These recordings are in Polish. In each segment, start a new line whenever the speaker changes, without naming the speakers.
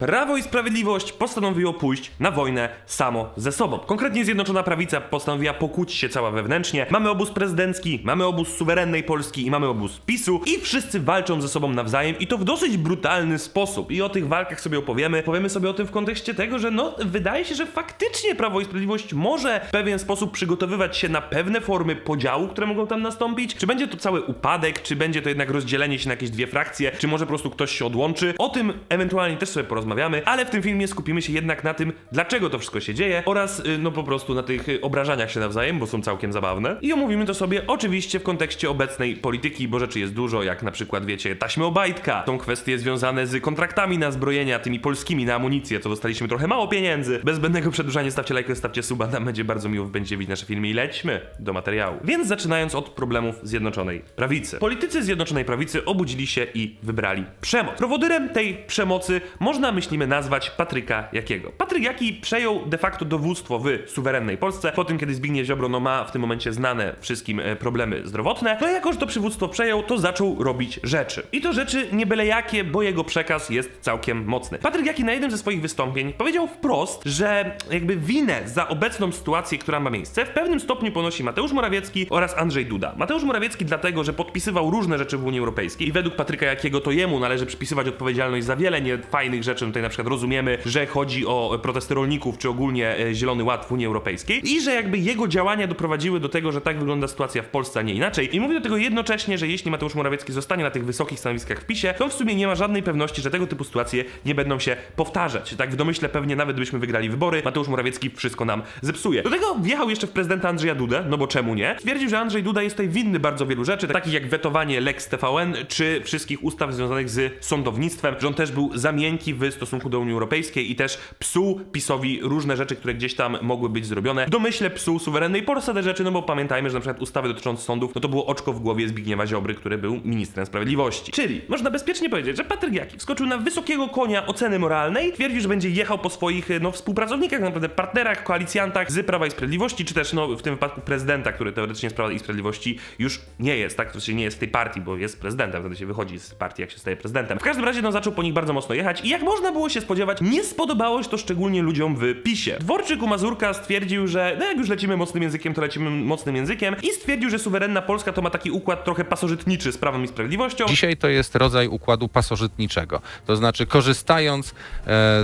Prawo i Sprawiedliwość postanowiło pójść na wojnę samo ze sobą. Konkretnie Zjednoczona Prawica postanowiła pokłócić się cała wewnętrznie. Mamy obóz prezydencki, mamy obóz suwerennej Polski i mamy obóz PiSu i wszyscy walczą ze sobą nawzajem i to w dosyć brutalny sposób. I o tych walkach sobie opowiemy. Powiemy sobie o tym w kontekście tego, że no wydaje się, że faktycznie Prawo i Sprawiedliwość może w pewien sposób przygotowywać się na pewne formy podziału, które mogą tam nastąpić. Czy będzie to cały upadek, czy będzie to jednak rozdzielenie się na jakieś dwie frakcje, czy może po prostu ktoś się odłączy. O tym ewentualnie też sobie porozmawiamy, ale w tym filmie skupimy się jednak na tym, dlaczego to wszystko się dzieje oraz y, no po prostu na tych y, obrażaniach się nawzajem, bo są całkiem zabawne. I omówimy to sobie oczywiście w kontekście obecnej polityki, bo rzeczy jest dużo, jak na przykład wiecie, taśmy Obajtka, są kwestie związane z kontraktami na zbrojenia, tymi polskimi na amunicję, to dostaliśmy trochę mało pieniędzy. Bez zbędnego przedłużania stawcie lajkę, stawcie suba, nam będzie bardzo miło, będzie widzieć nasze filmy i lećmy do materiału. Więc zaczynając od problemów Zjednoczonej Prawicy. Politycy Zjednoczonej Prawicy obudzili się i wybrali przemoc. Prowodyrem tej przemocy można, myślimy, nazwać Patryka Jakiego. Patryk Jaki przejął de facto dowództwo w suwerennej Polsce, po tym kiedy Zbigniew Ziobro no, ma w tym momencie znane wszystkim e, problemy zdrowotne. No jako, że to przywództwo przejął, to zaczął robić rzeczy. I to rzeczy nie byle jakie, bo jego przekaz jest całkiem mocny. Patryk Jaki na jednym ze swoich wystąpień powiedział wprost, że jakby winę za obecną sytuację, która ma miejsce, w pewnym stopniu ponosi Mateusz Morawiecki oraz Andrzej Duda. Mateusz Morawiecki dlatego, że podpisywał różne rzeczy w Unii Europejskiej i według Patryka Jakiego to jemu należy przypisywać odpowiedzialność za wiele niefajnych rzeczy. Tutaj na przykład rozumiemy, że chodzi o protesty rolników, czy ogólnie e, Zielony Ład w Unii Europejskiej i że jakby jego działania doprowadziły do tego, że tak wygląda sytuacja w Polsce, a nie inaczej. I mówi do tego jednocześnie, że jeśli Mateusz Morawiecki zostanie na tych wysokich stanowiskach w PiSie, to w sumie nie ma żadnej pewności, że tego typu sytuacje nie będą się powtarzać. Tak w domyśle pewnie nawet gdybyśmy wygrali wybory, Mateusz Morawiecki wszystko nam zepsuje. Do tego wjechał jeszcze w prezydenta Andrzeja Dudę, no bo czemu nie? Twierdził, że Andrzej Duda jest tutaj winny bardzo wielu rzeczy, takich jak wetowanie Lex TVN, czy wszystkich ustaw związanych z sądownictwem, że on też był za miękki w stosunku do Unii Europejskiej i też psuł PiSowi różne rzeczy, które gdzieś tam mogły być zrobione. W domyśle psuł suwerennej Polsce te rzeczy, no bo pamiętajmy, że na przykład ustawy dotyczące sądów, no to było oczko w głowie Zbigniewa Ziobry, który był ministrem sprawiedliwości. Czyli można bezpiecznie powiedzieć, że Patryk Jaki wskoczył na wysokiego konia oceny moralnej, twierdził, że będzie jechał po swoich no, współpracownikach, naprawdę partnerach, koalicjantach z Prawa i Sprawiedliwości, czy też no, w tym wypadku prezydenta, który teoretycznie z Prawa i Sprawiedliwości już nie jest, tak? To się nie jest w tej partii, bo jest prezydentem, wtedy się wychodzi z partii, jak się staje prezydentem. W każdym razie no, zaczął po nich bardzo mocno jechać i jak można było się spodziewać, nie spodobało się to szczególnie ludziom w PiSie. Dworczyk u Mazurka stwierdził, że no jak już lecimy mocnym językiem, to lecimy mocnym językiem i stwierdził, że suwerenna Polska to ma taki układ trochę pasożytniczy z Prawem i Sprawiedliwością.
Dzisiaj to jest rodzaj układu pasożytniczego. To znaczy, korzystając e,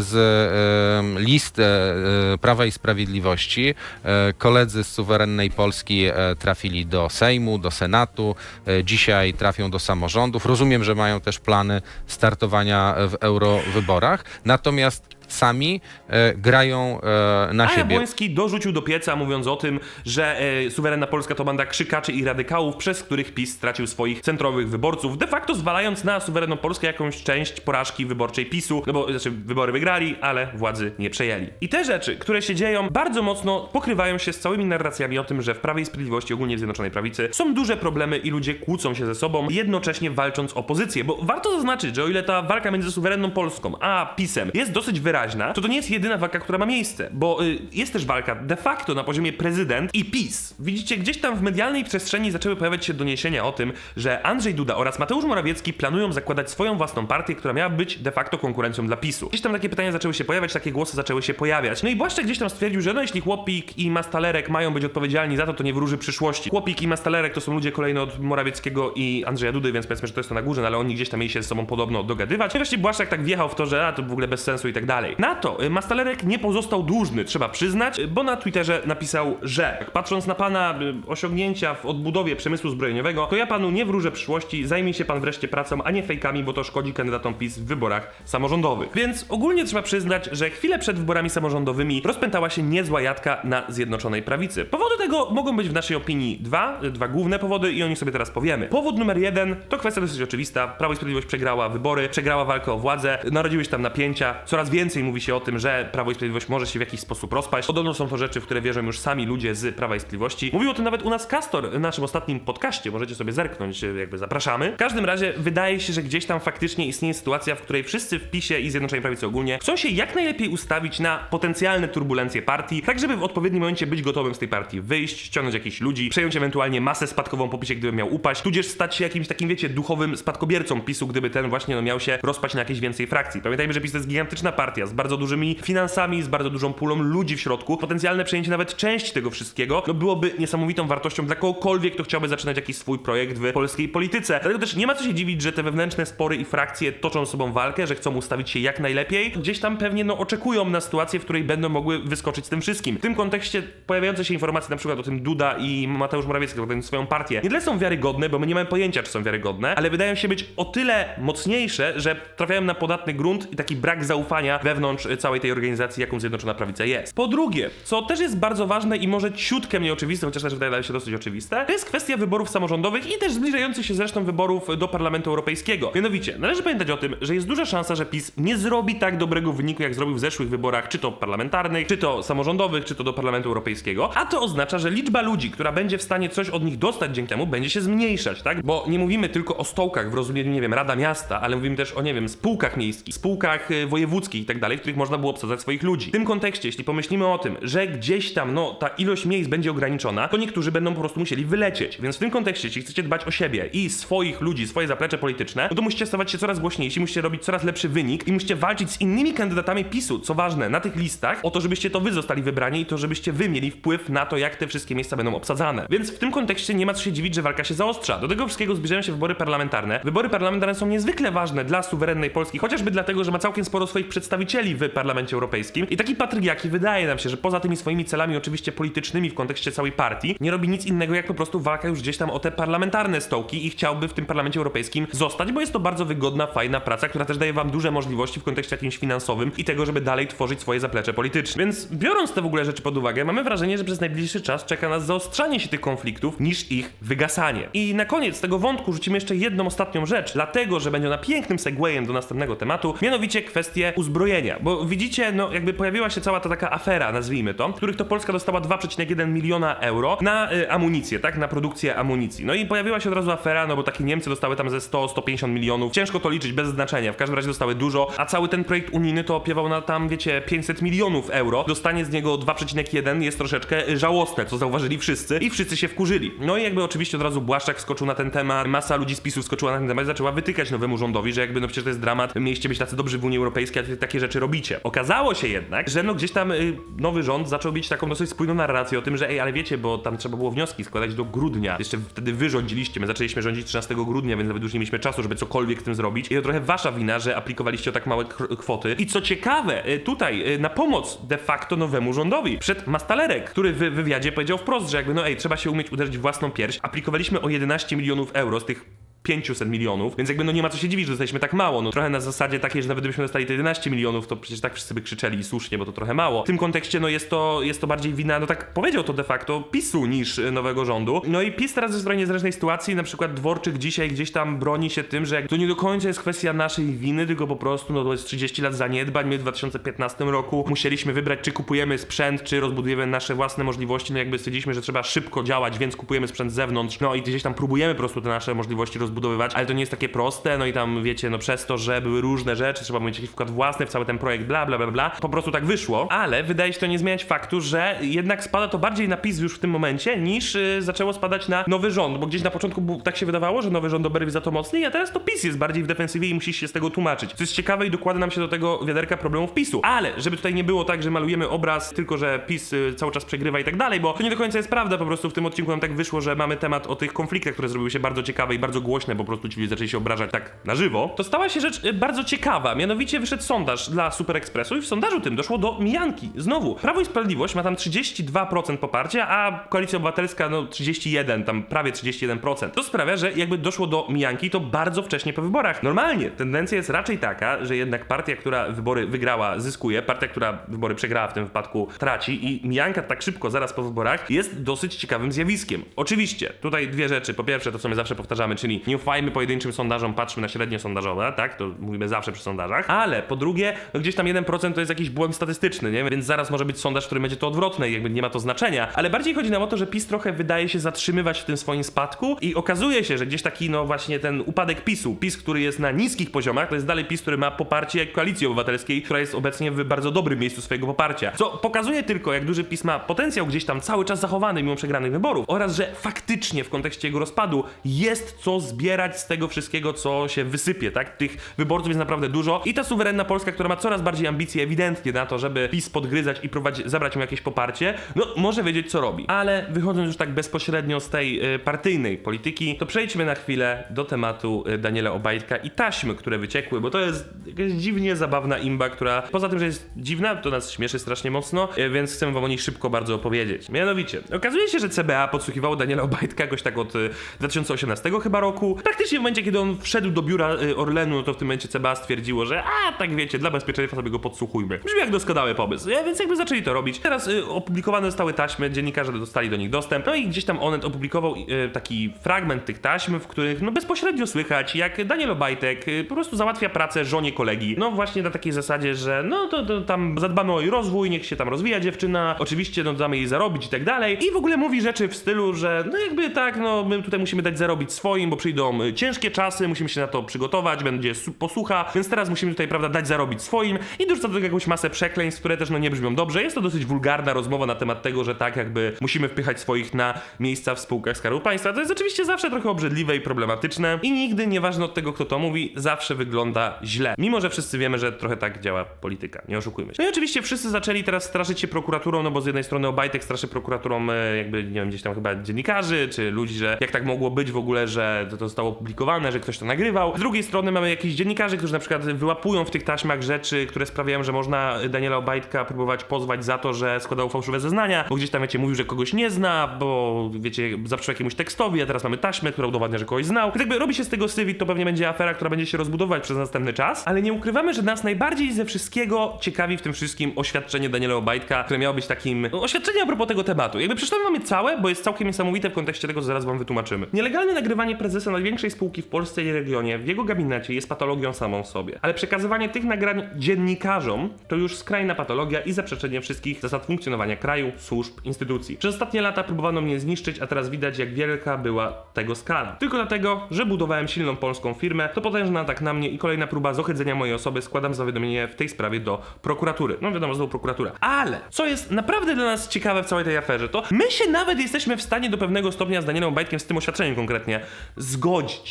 z e, list e, Prawa i Sprawiedliwości, e, koledzy z suwerennej Polski e, trafili do Sejmu, do Senatu, e, dzisiaj trafią do samorządów. Rozumiem, że mają też plany startowania w eurowyborach, natomiast sami e, grają e, na
A
siebie.
Jabłoński dorzucił do pieca, mówiąc o tym, że e, suwerenna Polska to banda krzykaczy i radykałów, przez których PiS stracił swoich centrowych wyborców, de facto zwalając na suwerenną Polskę jakąś część porażki wyborczej PiSu, no bo znaczy wybory wygrali, ale władzy nie przejęli. I te rzeczy, które się dzieją, bardzo mocno pokrywają się z całymi narracjami o tym, że w Prawie i Sprawiedliwości, ogólnie w Zjednoczonej Prawicy, są duże problemy i ludzie kłócą się ze sobą, jednocześnie walcząc o pozycję, bo warto zaznaczyć, że o ile ta walka między suwerenną Polską a PiSem jest dosyć wyraźna, to to nie jest jedyna walka, która ma miejsce, bo y, jest też walka de facto na poziomie prezydent i PiS. Widzicie, gdzieś tam w medialnej przestrzeni zaczęły pojawiać się doniesienia o tym, że Andrzej Duda oraz Mateusz Morawiecki planują zakładać swoją własną partię, która miała być de facto konkurencją dla PiSu. Gdzieś tam takie pytania zaczęły się pojawiać, takie głosy zaczęły się pojawiać. No i Błaszczak gdzieś tam stwierdził, że no jeśli Chłopik i Mastalerek mają być odpowiedzialni za to, to nie wróży przyszłości. Chłopik i Mastalerek to są ludzie kolejno od Morawieckiego i Andrzeja Dudy, więc powiedzmy, że to jest to na górze, no ale oni gdzieś tam mieli się ze sobą podobno dogadywać. I wreszcie Błaszczak tak wjechał w to, że a, to w ogóle bez sensu i tak dalej. Na to y, Mastalerek nie pozostał dłużny, trzeba przyznać, y, bo na Twitterze napisał, że patrząc na pana y, osiągnięcia w odbudowie przemysłu zbrojeniowego, to ja panu nie wróżę przyszłości, zajmij się pan wreszcie pracą, a nie fejkami, bo to szkodzi kandydatom PiS w wyborach samorządowych. Więc ogólnie trzeba przyznać, że chwilę przed wyborami samorządowymi rozpętała się niezła jadka na Zjednoczonej Prawicy. Powody tego mogą być w naszej opinii dwa, dwa główne powody i o nich sobie teraz powiemy. Powód numer jeden to kwestia dosyć oczywista. Prawo i Sprawiedliwość przegrała wybory, przegrała walkę o władzę, narodziły się tam napięcia, coraz więcej więcej mówi się o tym, że Prawo i Sprawiedliwość może się w jakiś sposób rozpaść. Podobno są to rzeczy, w które wierzą już sami ludzie z Prawa i Sprawiedliwości. Mówił o tym nawet u nas Kastor w naszym ostatnim podcaście, możecie sobie zerknąć, jakby zapraszamy. W każdym razie wydaje się, że gdzieś tam faktycznie istnieje sytuacja, w której wszyscy w PiSie i Zjednoczonej Prawicy ogólnie chcą się jak najlepiej ustawić na potencjalne turbulencje partii, tak żeby w odpowiednim momencie być gotowym z tej partii wyjść, ściągnąć jakichś ludzi, przejąć ewentualnie masę spadkową po PiSie, gdyby miał upaść, tudzież stać się jakimś takim, wiecie, duchowym spadkobiercą PiSu, gdyby ten właśnie no, miał się rozpaść na jakieś więcej frakcji. Pamiętajmy, że PiS to jest gigantyczna partia z bardzo dużymi finansami, z bardzo dużą pulą ludzi w środku. Potencjalne przejęcie nawet części tego wszystkiego no, byłoby niesamowitą wartością dla kogokolwiek, kto chciałby zaczynać jakiś swój projekt w polskiej polityce. Dlatego też nie ma co się dziwić, że te wewnętrzne spory i frakcje toczą sobą walkę, że chcą ustawić się jak najlepiej. Gdzieś tam pewnie no, oczekują na sytuację, w której będą mogły wyskoczyć z tym wszystkim. W tym kontekście pojawiające się informacje na przykład o tym Duda i Mateusz Morawiecki, który swoją partię, nie tyle są wiarygodne, bo my nie mamy pojęcia, czy są wiarygodne, ale wydają się być o tyle mocniejsze, że trafiają na podatny grunt i taki brak zaufania wewnątrz całej tej organizacji, jaką Zjednoczona Prawica jest. Po drugie, co też jest bardzo ważne i może ciutkę nieoczywiste, chociaż też wydaje się dosyć oczywiste, to jest kwestia wyborów samorządowych i też zbliżających się zresztą wyborów do Parlamentu Europejskiego. Mianowicie, należy pamiętać o tym, że jest duża szansa, że PiS nie zrobi tak dobrego wyniku, jak zrobił w zeszłych wyborach, czy to parlamentarnych, czy to samorządowych, czy to do Parlamentu Europejskiego, a to oznacza, że liczba ludzi, która będzie w stanie coś od nich dostać dzięki temu, będzie się zmniejszać, tak? Bo nie mówimy tylko o stołkach w rozumieniu, nie wiem, Rada Miasta, ale mówimy też o, nie wiem, spółkach miejskich, spółkach y, wojewódzkich i tak dalej, w których można było obsadzać swoich ludzi. W tym kontekście, jeśli pomyślimy o tym, że gdzieś tam, no, ta ilość miejsc będzie ograniczona, to niektórzy będą po prostu musieli wylecieć. Więc w tym kontekście, jeśli chcecie dbać o siebie i swoich ludzi, swoje zaplecze polityczne, no to musicie stawać się coraz głośniejsi, musicie robić coraz lepszy wynik i musicie walczyć z innymi kandydatami PiSu, co ważne, na tych listach, o to, żebyście to wy zostali wybrani i to, żebyście wy mieli wpływ na to, jak te wszystkie miejsca będą obsadzane. Więc w tym kontekście nie ma co się dziwić, że walka się zaostrza. Do tego wszystkiego zbliżają się wybory parlamentarne. Wybory parlamentarne są niezwykle ważne dla suwerennej Polski, chociażby dlatego, że ma całkiem sporo swoich przedstawicieli w Parlamencie Europejskim. I taki Patryk Jaki wydaje nam się, że poza tymi swoimi celami oczywiście politycznymi w kontekście całej partii, nie robi nic innego jak po prostu walka już gdzieś tam o te parlamentarne stołki i chciałby w tym Parlamencie Europejskim zostać, bo jest to bardzo wygodna, fajna praca, która też daje wam duże możliwości w kontekście jakimś finansowym i tego, żeby dalej tworzyć swoje zaplecze polityczne. Więc biorąc te w ogóle rzeczy pod uwagę, mamy wrażenie, że przez najbliższy czas czeka nas zaostrzanie się tych konfliktów niż ich wygasanie. I na koniec tego wątku rzucimy jeszcze jedną ostatnią rzecz, dlatego, że będzie ona pięknym segwayem do następnego tematu, mianowicie kwestię uzbrojenia. Bo widzicie, no jakby pojawiła się cała ta taka afera, nazwijmy to, w których to Polska dostała 2,1 miliona euro na y, amunicję, tak, na produkcję amunicji. No i pojawiła się od razu afera, no bo takie Niemcy dostały tam ze 100-150 milionów. Ciężko to liczyć bez znaczenia, w każdym razie dostały dużo, a cały ten projekt unijny to opiewał na tam, wiecie, 500 milionów euro. Dostanie z niego 2,1 jest troszeczkę żałosne, co zauważyli wszyscy i wszyscy się wkurzyli. No i jakby oczywiście od razu Błaszczak skoczył na ten temat, masa ludzi z PiSu skoczyła na ten temat i zaczęła wytykać nowemu rządowi, że jakby no przecież to jest dramat, mieliście być tacy dobrzy w Unii Europejskiej, a takie rzeczy robicie. Okazało się jednak, że no gdzieś tam y, nowy rząd zaczął mieć taką dosyć spójną narrację o tym, że ej, ale wiecie, bo tam trzeba było wnioski składać do grudnia. Jeszcze wtedy wy rządziliście, my zaczęliśmy rządzić 13 grudnia, więc nawet już nie mieliśmy czasu, żeby cokolwiek z tym zrobić. I to trochę wasza wina, że aplikowaliście o tak małe kwoty. I co ciekawe, y, tutaj y, na pomoc de facto nowemu rządowi przed Mastalerek, który w wywiadzie powiedział wprost, że jakby no ej, trzeba się umieć uderzyć w własną pierś. Aplikowaliśmy o 11 milionów euro z tych 500 milionów, więc jakby no nie ma co się dziwić, że dostaliśmy tak mało. No trochę na zasadzie takiej, że nawet gdybyśmy dostali te 11 milionów, to przecież tak wszyscy by krzyczeli i słusznie, bo to trochę mało. W tym kontekście no jest to, jest to bardziej wina, no tak powiedział to de facto, PiSu niż y, nowego rządu. No i PiS teraz jest w niezręcznej sytuacji, na przykład Dworczyk dzisiaj gdzieś tam broni się tym, że to nie do końca jest kwestia naszej winy, tylko po prostu no to jest 30 lat zaniedbań, my w 2015 roku musieliśmy wybrać, czy kupujemy sprzęt, czy rozbudujemy nasze własne możliwości, no jakby stwierdziliśmy, że trzeba szybko działać, więc kupujemy sprzęt z zewnątrz, no i gdzieś tam próbujemy po prostu te nasze możliwości rozbudowywać, ale to nie jest takie proste, no i tam wiecie, no przez to, że były różne rzeczy, trzeba mieć jakiś wkład własny w cały ten projekt, bla bla bla bla, po prostu tak wyszło, ale wydaje się to nie zmieniać faktu, że jednak spada to bardziej na PiS już w tym momencie, niż y, zaczęło spadać na nowy rząd, bo gdzieś na początku tak się wydawało, że nowy rząd oberwie za to mocny, a teraz to PiS jest bardziej w defensywie i musi się z tego tłumaczyć. Co jest ciekawe i dokłada nam się do tego wiaderka problemów PiSu. Ale, żeby tutaj nie było tak, że malujemy obraz tylko, że PiS y, cały czas przegrywa i tak dalej, bo to nie do końca jest prawda, po prostu w tym odcinku nam tak wyszło, że mamy temat o tych konfliktach, które zrobiły się bardzo ciekawe i bardzo głośne, po prostu ci ludzie zaczęli się obrażać tak na żywo. To stała się rzecz y, bardzo ciekawa, mianowicie wyszedł sondaż dla Super Expressu i w sondażu tym doszło do mijanki. Znowu, Prawo i Sprawiedliwość ma tam 32% poparcia, a Koalicja Obywatelska no 31, tam prawie 31%. To sprawia, że jakby doszło do mijanki to bardzo wcześnie po wyborach. Normalnie tendencja jest raczej taka, że jednak partia, która wybory wygrała, zyskuje, partia, która wybory przegrała w tym wypadku traci i mijanka tak szybko zaraz po wyborach jest dosyć ciekawym zjawiskiem. Oczywiście, tutaj dwie rzeczy. Po pierwsze, to co my zawsze powtarzamy, czyli nie ufajmy pojedynczym sondażom, patrzmy na średnie sondażowe, tak? To mówimy zawsze przy sondażach. Ale po drugie, no gdzieś tam 1% to jest jakiś błąd statystyczny, nie? Więc zaraz może być sondaż, który będzie to odwrotne i jakby nie ma to znaczenia. Ale bardziej chodzi nam o to, że PiS trochę wydaje się zatrzymywać w tym swoim spadku i okazuje się, że gdzieś taki, no właśnie ten upadek PiSu, PiS, który jest na niskich poziomach, to jest dalej PiS, który ma poparcie Koalicji Obywatelskiej, która jest obecnie w bardzo dobrym miejscu swojego poparcia. Co pokazuje tylko, jak duży PiS ma potencjał gdzieś tam cały czas zachowany mimo przegranych wyborów oraz, że faktycznie w kontekście jego rozpadu jest co zbierać z tego wszystkiego, co się wysypie, tak? Tych wyborców jest naprawdę dużo i ta suwerenna Polska, która ma coraz bardziej ambicje ewidentnie na to, żeby PiS podgryzać i próbować zabrać mu jakieś poparcie, no może wiedzieć co robi. Ale wychodząc już tak bezpośrednio z tej y, partyjnej polityki, to przejdźmy na chwilę do tematu y, Daniela Obajtka i taśmy, które wyciekły, bo to jest jakaś dziwnie zabawna imba, która poza tym, że jest dziwna, to nas śmieszy strasznie mocno, y, więc chcemy wam o niej szybko bardzo opowiedzieć. Mianowicie, okazuje się, że CBA podsłuchiwało Daniela Obajtka jakoś tak od y, 2018 chyba roku. Praktycznie w momencie, kiedy on wszedł do biura y, Orlenu, no to w tym momencie CBA stwierdziło, że a, tak wiecie, dla bezpieczeństwa sobie go podsłuchujmy. Brzmi jak doskonały pomysł, więc jakby zaczęli to robić. Teraz y, opublikowane zostały taśmy, dziennikarze dostali do nich dostęp, no i gdzieś tam Onet opublikował y, taki fragment tych taśm, w których no bezpośrednio słychać, jak Daniel Obajtek po prostu załatwia pracę żonie kolegi. No właśnie na takiej zasadzie, że no to, to tam zadbamy o jej rozwój, niech się tam rozwija dziewczyna, oczywiście no damy jej zarobić i tak dalej. I w ogóle mówi rzeczy w stylu, że no jakby tak, no my tutaj musimy dać zarobić swoim, bo przyjdą y, ciężkie czasy, musimy się na to przygotować, będzie posłucha, więc teraz musimy tutaj, prawda, dać zarobić swoim i dorzuca do tego jakąś masę przekleństw, które też no nie brzmią dobrze. Jest to dosyć wulgarna rozmowa na temat tego, że tak jakby musimy wpychać swoich na miejsca w spółkach Skarbu Państwa. To jest oczywiście zawsze trochę obrzydliwe i problematyczne i nigdy, nieważne od tego, kto to mówi, zawsze wygląda źle. Mimo, że wszyscy wiemy, że trochę tak działa polityka, nie oszukujmy się. No i oczywiście wszyscy zaczęli teraz straszyć się prokuraturą, no bo z jednej strony Obajtek straszy prokuraturą e, jakby, nie wiem, gdzieś tam chyba dziennikarzy, czy ludzi, że jak tak mogło być w ogóle, że to, to zostało opublikowane, że ktoś to nagrywał. Z drugiej strony mamy jakichś dziennikarzy, którzy na przykład wyłapują w tych taśmach rzeczy, które sprawiają, że można Daniela Obajtka próbować pozwać za to, że składał fałszywe zeznania, bo gdzieś tam, wiecie, mówił, że kogoś nie zna, bo, wiecie, zaprzeczał jakiemuś tekstowi, a teraz mamy taśmę, która udowadnia, że kogoś znał. Więc jakby robi się z tego syf i to pewnie będzie afera, która będzie się rozbudowywać przez następny czas, ale nie ukrywamy, że nas najbardziej ze wszystkiego ciekawi w tym wszystkim oświadczenie Daniela Obajtka, które miało być takim no, oświadczeniem a propos tego tematu. Jakby przeczytamy mamy całe, bo jest całkiem niesamowite w kontekście tego, co zaraz wam wytłumaczymy. Nielegalne nagrywanie prezesa największej spółki w Polsce i regionie w jego gabinecie jest patologią samą w sobie. Ale przekazywanie tych nagrań dziennikarzom to już skrajna patologia i zaprzeczenie wszystkich zasad funkcjonowania kraju, służb, instytucji. Przez ostatnie lata próbowano mnie zniszczyć, a teraz widać, jak wielka była tego skala. Tylko dlatego, że budowałem silną polską firmę, to potężny atak na mnie i kolejna próba zohydzenia mojej osoby. Składam zawiadomienie w tej sprawie do prokuratury. No wiadomo, znowu prokuratura. Ale co jest naprawdę dla nas ciekawe w całej tej aferze, to my się nawet jesteśmy w stanie do pewnego stopnia z Danielem Obajtkiem, z tym oświadczeniem konkretnie, zgodzić.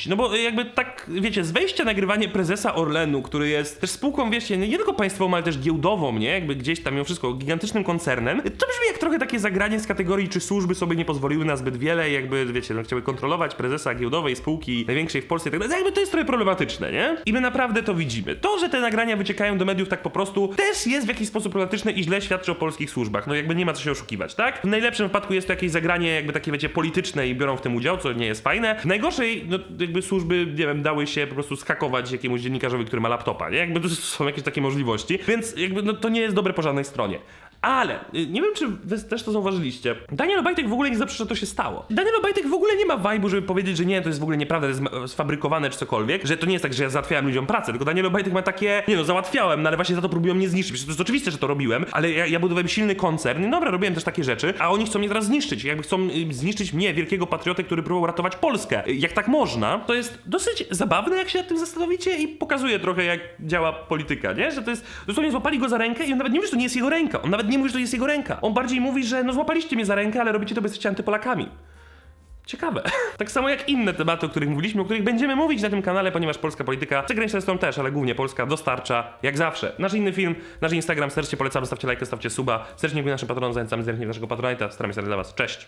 No bo jakby tak, wiecie, z wejścia nagrywanie prezesa Orlenu, który jest też spółką, wiecie, nie tylko państwową, ale też giełdową, nie? Jakby gdzieś tam mimo wszystko gigantycznym koncernem, to brzmi jak trochę takie zagranie z kategorii, czy służby sobie nie pozwoliły na zbyt wiele, jakby, wiecie, no, chciały kontrolować prezesa giełdowej spółki największej w Polsce i tak dalej. Jakby to jest trochę problematyczne, nie? I my naprawdę to widzimy. To, że te nagrania wyciekają do mediów tak po prostu, też jest w jakiś sposób problematyczne i źle świadczy o polskich służbach. No jakby nie ma co się oszukiwać, tak? W najlepszym wypadku jest to jakieś zagranie jakby takie, wiecie, polityczne i biorą w tym udział, co nie jest fajne. W najgorszej, no jakby służby, nie wiem, dały się po prostu skakować jakiemuś dziennikarzowi, który ma laptopa, nie? Jakby to są jakieś takie możliwości, więc jakby no, to nie jest dobre po żadnej stronie. Ale y, nie wiem, czy wy też to zauważyliście. Daniel Obajtek w ogóle nie zaprzecza, że to się stało. Daniel Obajtek w ogóle nie ma vibe'u, żeby powiedzieć, że nie, to jest w ogóle nieprawda, to jest sfabrykowane czy cokolwiek, że to nie jest tak, że ja załatwiałem ludziom pracę, tylko Daniel Obajtek ma takie, nie no, załatwiałem, no ale właśnie za to próbują mnie zniszczyć. To jest oczywiste, że to robiłem, ale ja, ja budowałem silny koncern, no dobra, robiłem też takie rzeczy, a oni chcą mnie teraz zniszczyć. Jakby chcą y, zniszczyć mnie, wielkiego patriotę, który próbował ratować Polskę. Y, Jak tak można, to jest dosyć zabawne, jak się nad tym zastanowicie i pokazuje trochę, jak działa polityka, nie? Że to jest, dosłownie złapali go za rękę i on nawet nie mówi, że to nie jest jego ręka. On nawet nie mówi, że to jest jego ręka. On bardziej mówi, że no złapaliście mnie za rękę, ale robicie to, bo jesteście antypolakami. Ciekawe. Tak samo jak inne tematy, o których mówiliśmy, o których będziemy mówić na tym kanale, ponieważ polska polityka, zagraniczna zresztą też, ale głównie polska, dostarcza jak zawsze. Nasz inny film, nasz Instagram, serdecznie polecamy, stawcie lajkę, stawcie suba, serdecznie dziękuję naszym patronom, zachęcamy z naszego patronajta, staramy się dla was. Cześć!